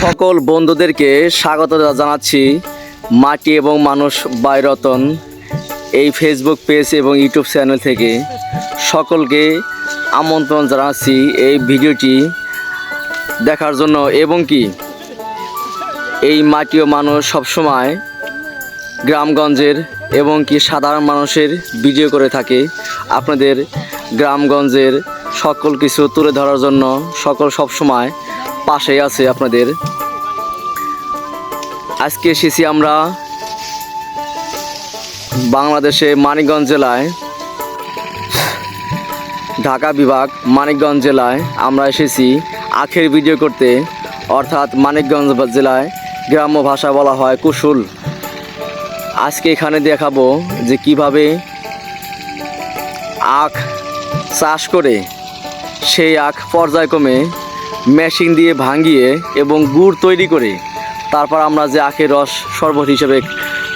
সকল বন্ধুদেরকে স্বাগত জানাচ্ছি মাটি এবং মানুষ বাইরতন এই ফেসবুক পেজ এবং ইউটিউব চ্যানেল থেকে। সকলকে আমন্ত্রণ জানাচ্ছি এই ভিডিওটি দেখার জন্য এবং কি এই মাটি ও মানুষ সবসময় গ্রামগঞ্জের এবং কি সাধারণ মানুষের ভিডিও করে থাকে। আপনাদের গ্রামগঞ্জের সকল কিছু তুলে ধরার জন্য সকল সবসময় পাশেই আছে আপনাদের। আজকে এসেছি আমরা বাংলাদেশে মানিকগঞ্জ জেলায়। ঢাকা বিভাগ মানিকগঞ্জ জেলায় আমরা এসেছি আখের ভিডিও করতে। অর্থাৎ মানিকগঞ্জ জেলায় গ্রাম্য ভাষা বলা হয় কুশুল। আজকে এখানে দেখাবো যে কীভাবে আখ চাষ করে সেই আখ পর্যায়ক্রমে মেশিন দিয়ে ভাঙিয়ে এবং গুড় তৈরি করে তারপর আমরা যে আখের রস শরবত হিসেবে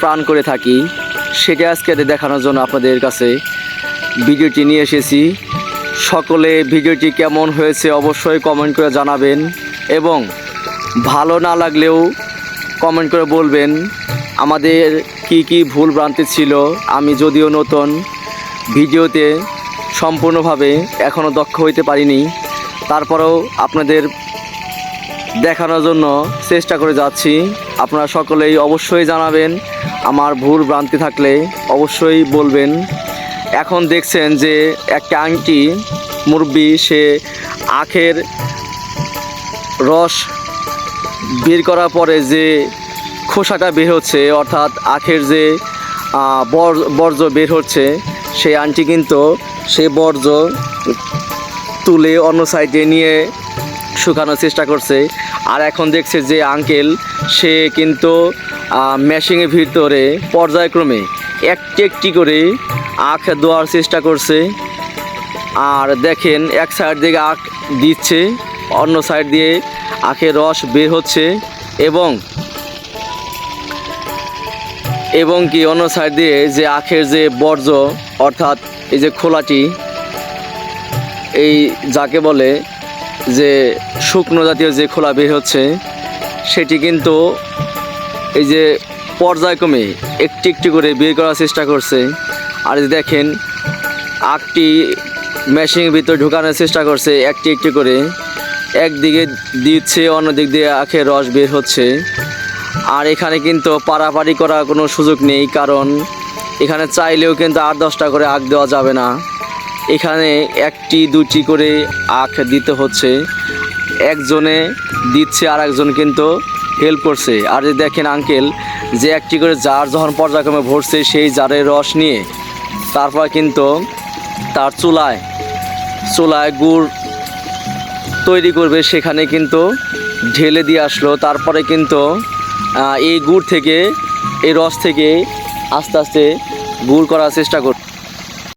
প্রাণ করে থাকি, সেটা আজকে দেখানোর জন্য আপনাদের কাছে ভিডিওটি নিয়ে এসেছি। সকলে ভিডিওটি কেমন হয়েছে অবশ্যই কমেন্ট করে জানাবেন এবং ভালো না লাগলেও কমেন্ট করে বলবেন, আমাদের কি কি ভুল ভ্রান্তি ছিল, আমি যদিও নতুন, ভিডিওতে সম্পূর্ণভাবে এখনও দক্ষ হইতে পারিনি। তারপরেও আপনাদের দেখানোর জন্য চেষ্টা করে যাচ্ছি। আপনারা সকলেই অবশ্যই জানাবেন, আমার ভুল ভ্রান্তি থাকলে অবশ্যই বলবেন। এখন দেখছেন যে একটা আংটি মুরব্বি, সে আখের রস বের করার পরে যে খোসাটা বের হচ্ছে, অর্থাৎ আখের যে বর্জ্য বের হচ্ছে, সেই আংটি কিন্তু সেই বর্জ্য তুলে অন্য সাইডে নিয়ে শুকানোর চেষ্টা করছে। আর এখন দেখছে যে আঙ্কেল, সে কিন্তু মেশিনের ভিতরে পর্যায়ক্রমে একটি একটি করে আখ দেওয়ার চেষ্টা করছে। আর দেখেন, এক সাইড থেকে আখ দিচ্ছে, অন্য সাইড দিয়ে আখের রস বের হচ্ছে এবং এবং কি অন্য সাইড দিয়ে যে আখের যে বর্জ্য, অর্থাৎ এই যে খোলাটি এই যাকে বলে যে শুকনো জাতীয় যে খোলা বের হচ্ছে, সেটি কিন্তু এই যে পর্যায়ক্রমে একটি একটি করে বের করার চেষ্টা করছে। আর দেখেন আখটি মেশিনের ভিতর ঢুকানোর চেষ্টা করছে একটি একটি করে। একদিকে দিচ্ছে অন্য দিক দিয়ে আখের রস বের হচ্ছে। আর এখানে কিন্তু পারাপারি করার কোনো সুযোগ নেই, কারণ এখানে চাইলেও কিন্তু আট দশটা করে আখ দেওয়া যাবে না। এখানে একটি, দুটি করে আখ দিতে হচ্ছে। একজনে দিচ্ছে আর একজন কিন্তু হেল্প করছে। আর এই দেখেন আঙ্কেল যে একটি করে জার যখন পর্যায়ক্রমে ভরছে, সেই জারের রস নিয়ে তারপর কিন্তু তার চুলায় চুলায় গুড় তৈরি করবে। সেখানে কিন্তু ঢেলে দিয়ে আসলো। তারপরে কিন্তু এই গুড় থেকে, এই রস থেকে আস্তে আস্তে গুড় করার চেষ্টা কর